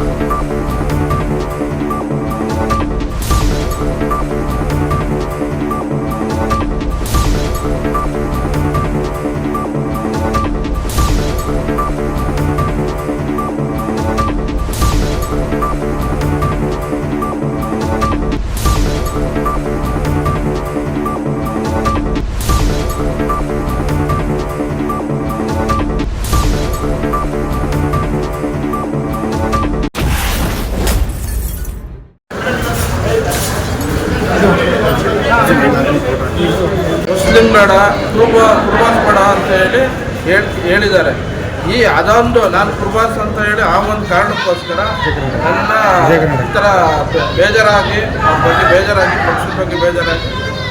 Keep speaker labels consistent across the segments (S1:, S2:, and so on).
S1: Thank you. Muslim ಬೇಡ ಕುರುಬ ಕುರುಬಾಸ್ ಬೇಡ ಅಂತ ಹೇಳಿ ಹೇಳಿದ್ದಾರೆ. ಈ ಅದೊಂದು ನಾನು ಕುರುಬಾಸ್ ಅಂತ ಹೇಳಿ ಆ ಒಂದು ಕಾರಣಕ್ಕೋಸ್ಕರ ನನ್ನ ಇತರ ಬೇಜಾರಾಗಿ ಬಗ್ಗೆ ಬೇಜಾರಾಗಿ ಪಕ್ಷದ ಬಗ್ಗೆ ಬೇಜಾರಾಗಿ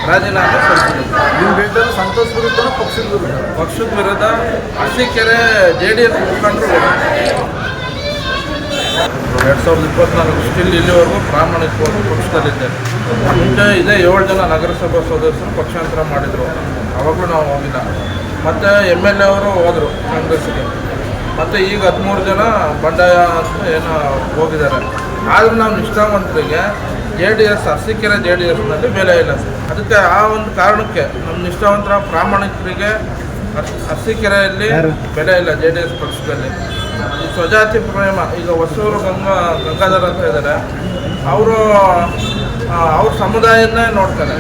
S1: ರಾಜೀನಾಮೆ ಸಲ್ಲಿಸಿದ್ದೀನಿ.
S2: ನಿಮ್ಮ ಬೇಜಾರು ಸಂತೋಷ ವಿರುದ್ಧ ಪಕ್ಷದ ವಿರುದ್ಧ
S1: ಪಕ್ಷದ ವಿರುದ್ಧ ಅರಸೀಕೆರೆ ಜೆ ಡಿ ಎಸ್ ಮುಖಂಡರು ಎರಡು ಸಾವಿರದ ಇಪ್ಪತ್ನಾಲ್ಕು ಸ್ಟಿಲ್ ಇಲ್ಲಿವರೆಗೂ ಪ್ರಾಮಾಣಿಕವಾಗಿ ಪಕ್ಷದಲ್ಲಿದ್ದೇನೆ. ಮುಂಚೆ ಇದೇ ಏಳು ಜನ ನಗರಸಭಾ ಸದಸ್ಯರು ಪಕ್ಷಾಂತರ ಮಾಡಿದರು. ಅವಾಗಲೂ ನಾವು ಹೋಗಿಲ್ಲ. ಮತ್ತು ಎಂ ಎಲ್ ಎ ಅವರು ಹೋದರು ಕಾಂಗ್ರೆಸ್ಗೆ ಮತ್ತು ಈಗ ಹದಿಮೂರು ಜನ ಬಂಡಾಯ ಅಂತ ಏನೋ ಹೋಗಿದ್ದಾರೆ. ಆದರೂ ನಾವು ನಿಷ್ಠಾವಂತರಿಗೆ J D S, Arsikere J D ಎಸ್ನಲ್ಲಿ ಬೆಲೆ ಇಲ್ಲ. ಅದಕ್ಕೆ ಆ ಒಂದು ಕಾರಣಕ್ಕೆ ನಮ್ಮ ನಿಷ್ಠಾವಂತರ ಪ್ರಾಮಾಣಿಕರಿಗೆ ಅರಸೀಕೆರೆಯಲ್ಲಿ ಬೆಲೆ ಇಲ್ಲ ಜೆ ಡಿ ಎಸ್ ಪಕ್ಷದಲ್ಲಿ. ಈ ಸ್ವಜಾತಿ ಪ್ರೇಮ ಈಗ ಹೊಸೂರು ಗಂಗಾ ಗಂಗಾಧರ್ ಅಂತ ಇದ್ದಾರೆ ಅವರು ಅವ್ರ ಸಮುದಾಯನೇ ನೋಡ್ತಾರೆ.